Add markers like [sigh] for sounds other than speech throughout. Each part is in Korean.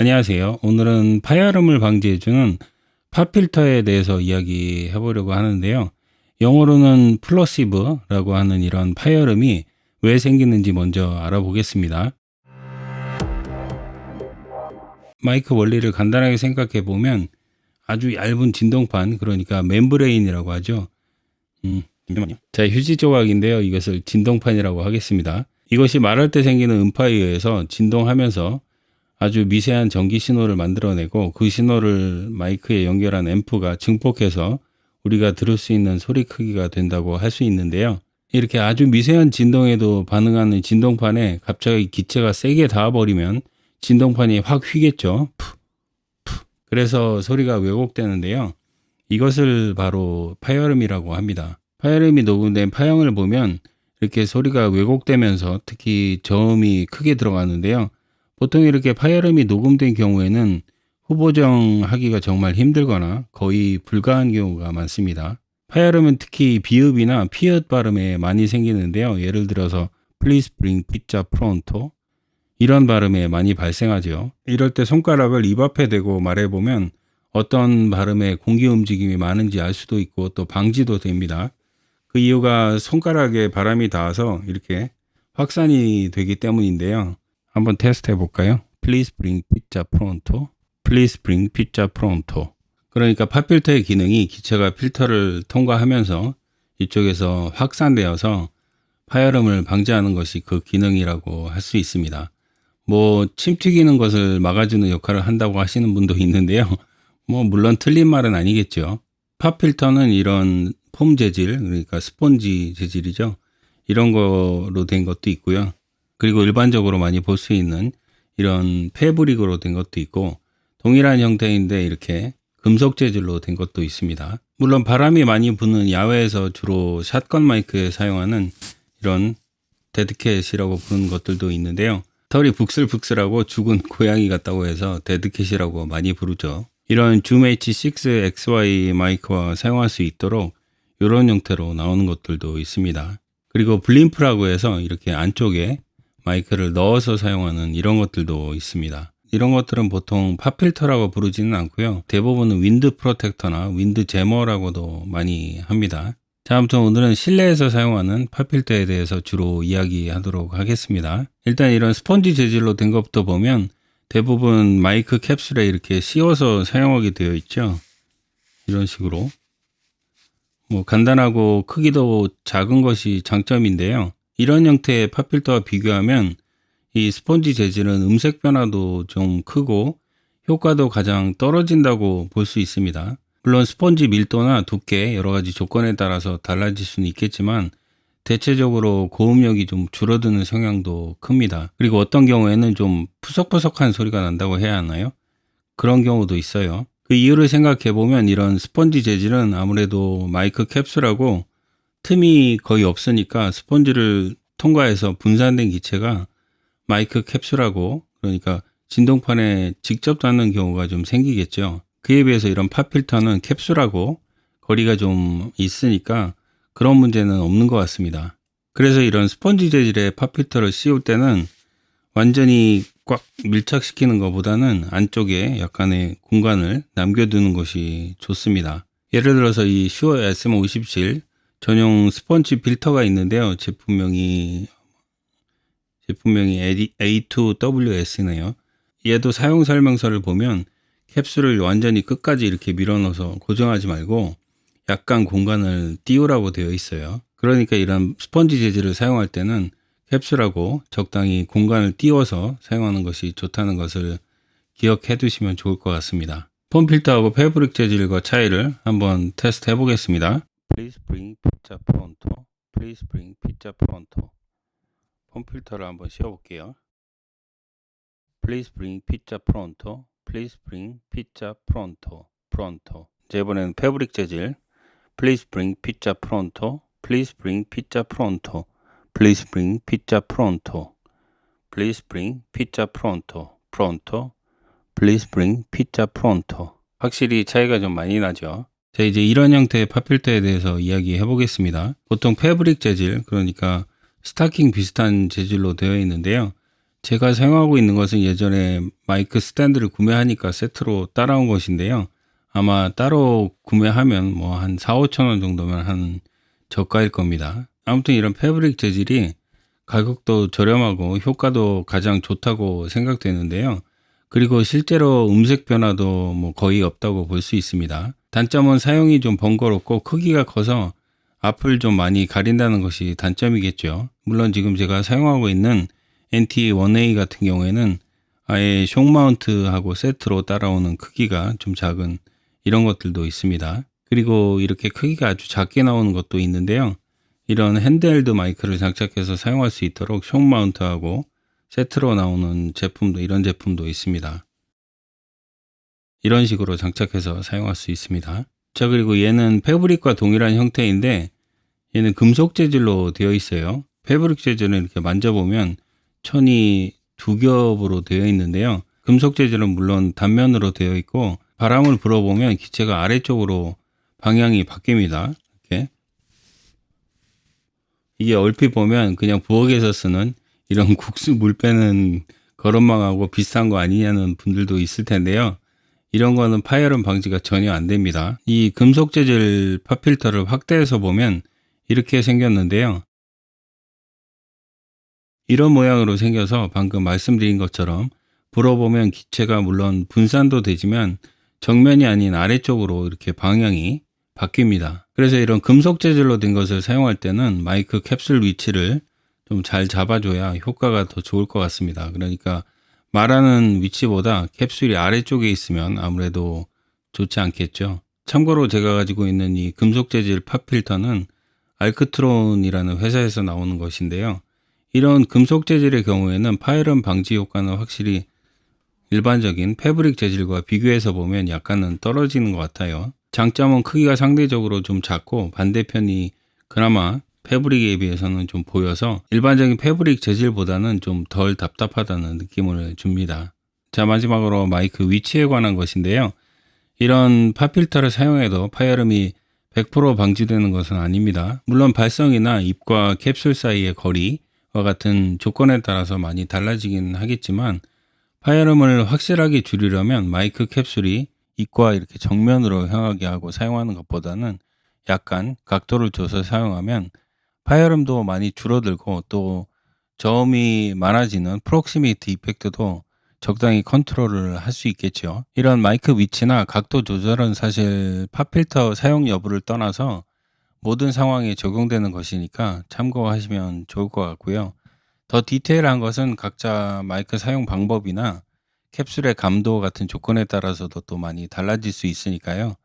안녕하세요. 오늘은 파열음을 방지해주는 팝필터에 대해서 이야기해 보려고 하는데요. 영어로는 플러시브라고 하는 이런 파열음이 왜 생기는지 먼저 알아보겠습니다. 마이크 원리를 간단하게 생각해 보면 아주 얇은 진동판, 그러니까 멤브레인이라고 하죠. 음, 잠깐만요. 자, 휴지 조각인데요. 이것을 진동판이라고 하겠습니다. 이것이 말할 때 생기는 음파에 의해서 진동하면서 아주 미세한 전기 신호를 만들어내고 그 신호를 마이크에 연결한 앰프가 증폭해서 우리가 들을 수 있는 소리 크기가 된다고 할 수 있는데요. 이렇게 아주 미세한 진동에도 반응하는 진동판에 갑자기 기체가 세게 닿아버리면 진동판이 확 휘겠죠. 푸, 푸. 그래서 소리가 왜곡되는데요. 이것을 바로 파열음이라고 합니다. 파열음이 녹음된 파형을 보면 이렇게 소리가 왜곡되면서 특히 저음이 크게 들어가는데요. 보통 이렇게 파열음이 녹음된 경우에는 후보정하기가 정말 힘들거나 거의 불가한 경우가 많습니다. 파열음은 특히 비읍이나 피읍 발음에 많이 생기는데요. 예를 들어서 please bring pizza pronto 이런 발음에 많이 발생하죠. 이럴 때 손가락을 입 앞에 대고 말해보면 어떤 발음에 공기 움직임이 많은지 알 수도 있고 또 방지도 됩니다. 그 이유가 손가락에 바람이 닿아서 이렇게 확산이 되기 때문인데요. 한번 테스트 해볼까요? Please bring pizza pronto. Please bring pizza pronto. 그러니까 팝필터의 기능이 기체가 필터를 통과하면서 이쪽에서 확산되어서 파열음을 방지하는 것이 그 기능이라고 할 수 있습니다. 뭐 침 튀기는 것을 막아주는 역할을 한다고 하시는 분도 있는데요. 뭐 물론 틀린 말은 아니겠죠. 팝필터는 이런 폼 재질, 그러니까 스폰지 재질이죠. 이런 거로 된 것도 있고요. 그리고 일반적으로 많이 볼 수 있는 이런 페브릭으로 된 것도 있고 동일한 형태인데 이렇게 금속 재질로 된 것도 있습니다. 물론 바람이 많이 부는 야외에서 주로 샷건 마이크에 사용하는 이런 데드캣이라고 부르는 것들도 있는데요. 털이 북슬북슬하고 죽은 고양이 같다고 해서 데드캣이라고 많이 부르죠. 이런 줌 H6XY 마이크와 사용할 수 있도록 이런 형태로 나오는 것들도 있습니다. 그리고 블림프라고 해서 이렇게 안쪽에 마이크를 넣어서 사용하는 이런 것들도 있습니다. 이런 것들은 보통 팝필터라고 부르지는 않고요. 대부분은 윈드 프로텍터나 윈드 제머라고도 많이 합니다. 자, 아무튼 오늘은 실내에서 사용하는 팝필터에 대해서 주로 이야기하도록 하겠습니다. 일단 이런 스펀지 재질로 된 것부터 보면 대부분 마이크 캡슐에 이렇게 씌워서 사용하게 되어 있죠. 이런 식으로. 뭐 간단하고 크기도 작은 것이 장점인데요. 이런 형태의 팝필터와 비교하면 이 스펀지 재질은 음색 변화도 좀 크고 효과도 가장 떨어진다고 볼 수 있습니다. 물론 스펀지 밀도나 두께 여러 가지 조건에 따라서 달라질 수는 있겠지만 대체적으로 고음력이 좀 줄어드는 성향도 큽니다. 그리고 어떤 경우에는 좀 푸석푸석한 소리가 난다고 해야 하나요? 그런 경우도 있어요. 그 이유를 생각해 보면 이런 스펀지 재질은 아무래도 마이크 캡슐하고 틈이 거의 없으니까 스펀지를 통과해서 분산된 기체가 마이크 캡슐하고 그러니까 진동판에 직접 닿는 경우가 좀 생기겠죠. 그에 비해서 이런 팝필터는 캡슐하고 거리가 좀 있으니까 그런 문제는 없는 것 같습니다. 그래서 이런 스펀지 재질의 팝필터를 씌울 때는 완전히 꽉 밀착시키는 것보다는 안쪽에 약간의 공간을 남겨두는 것이 좋습니다. 예를 들어서 이 슈어 SM57 전용 스펀지 필터가 있는데요. 제품명이 제품명이 A2WS네요. 얘도 사용 설명서를 보면 캡슐을 완전히 끝까지 이렇게 밀어넣어서 고정하지 말고 약간 공간을 띄우라고 되어 있어요. 그러니까 이런 스펀지 재질을 사용할 때는 캡슐하고 적당히 공간을 띄워서 사용하는 것이 좋다는 것을 기억해 두시면 좋을 것 같습니다. 폼 필터하고 패브릭 재질과 차이를 한번 테스트 해 보겠습니다. Please bring pizza pronto. Please bring pizza pronto. 폼 필터를 한번 씌워 볼게요. Please bring pizza pronto. Please bring pizza pronto. pronto. 이제 이번에는 패브릭 재질. Please bring pizza pronto. Please bring pizza pronto. Please bring pizza pronto. Please bring pizza pronto. pronto. Please bring pizza pronto. 확실히 차이가 좀 많이 나죠. 자, 이제 이런 형태의 팝필터에 대해서 이야기해 보겠습니다. 보통 패브릭 재질, 그러니까 스타킹 비슷한 재질로 되어 있는데요. 제가 사용하고 있는 것은 예전에 마이크 스탠드를 구매하니까 세트로 따라온 것인데요. 아마 따로 구매하면 뭐 한 4, 5천 원 정도면 한 저가일 겁니다. 아무튼 이런 패브릭 재질이 가격도 저렴하고 효과도 가장 좋다고 생각되는데요. 그리고 실제로 음색 변화도 뭐 거의 없다고 볼 수 있습니다. 단점은 사용이 좀 번거롭고 크기가 커서 앞을 좀 많이 가린다는 것이 단점이겠죠. 물론 지금 제가 사용하고 있는 NT1A 같은 경우에는 아예 숑 마운트하고 세트로 따라오는 크기가 좀 작은 이런 것들도 있습니다. 그리고 이렇게 크기가 아주 작게 나오는 것도 있는데요. 이런 핸드헬드 마이크를 장착해서 사용할 수 있도록 숑 마운트하고 세트로 나오는 제품도 이런 제품도 있습니다. 이런 식으로 장착해서 사용할 수 있습니다. 자 그리고 얘는 패브릭과 동일한 형태인데 얘는 금속 재질로 되어 있어요. 패브릭 재질은 이렇게 만져보면 천이 두 겹으로 되어 있는데요. 금속 재질은 물론 단면으로 되어 있고 바람을 불어보면 기체가 아래쪽으로 방향이 바뀝니다. 이렇게 이게 얼핏 보면 그냥 부엌에서 쓰는 이런 국수 물 빼는 [laughs] 거름망하고 비슷한 거 아니냐는 분들도 있을 텐데요. 이런 거는 파열음 방지가 전혀 안 됩니다. 이 금속 재질 팝필터를 확대해서 보면 이렇게 생겼는데요. 이런 모양으로 생겨서 방금 말씀드린 것처럼 불어보면 기체가 물론 분산도 되지만 정면이 아닌 아래쪽으로 이렇게 방향이 바뀝니다. 그래서 이런 금속 재질로 된 것을 사용할 때는 마이크 캡슐 위치를 좀 잘 잡아줘야 효과가 더 좋을 것 같습니다. 그러니까 말하는 위치보다 캡슐이 아래쪽에 있으면 아무래도 좋지 않겠죠. 참고로 제가 가지고 있는 이 금속 재질 팝 필터는 알크트론이라는 회사에서 나오는 것인데요. 이런 금속 재질의 경우에는 파열음 방지 효과는 확실히 일반적인 패브릭 재질과 비교해서 보면 약간은 떨어지는 것 같아요. 장점은 크기가 상대적으로 좀 작고 반대편이 그나마 패브릭에 비해서는 좀 보여서 일반적인 패브릭 재질보다는 좀 덜 답답하다는 느낌을 줍니다. 자, 마지막으로 마이크 위치에 관한 것인데요. 이런 팝필터를 사용해도 파열음이 100% 방지되는 것은 아닙니다. 물론 발성이나 입과 캡슐 사이의 거리와 같은 조건에 따라서 많이 달라지긴 하겠지만 파열음을 확실하게 줄이려면 마이크 캡슐이 입과 이렇게 정면으로 향하게 하고 사용하는 것보다는 약간 각도를 줘서 사용하면 파열음도 많이 줄어들고 또 저음이 많아지는 프록시미티 이펙트도 적당히 컨트롤을 할 수 있겠죠. 이런 마이크 위치나 각도 조절은 사실 팝필터 사용 여부를 떠나서 모든 상황에 적용되는 것이니까 참고하시면 좋을 것 같고요. 더 디테일한 것은 각자 마이크 사용 방법이나 캡슐의 감도 같은 조건에 따라서도 또 많이 달라질 수 있으니까요.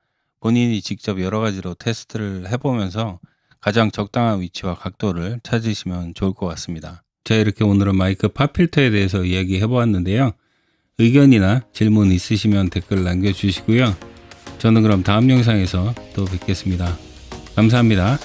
본인이 직접 여러 가지로 테스트를 해보면서 가장 적당한 위치와 각도를 찾으시면 좋을 것 같습니다. 자, 이렇게 오늘은 마이크 팝필터에 대해서 이야기해 보았는데요. 의견이나 질문 있으시면 댓글 남겨주시고요. 저는 그럼 다음 영상에서 또 뵙겠습니다. 감사합니다.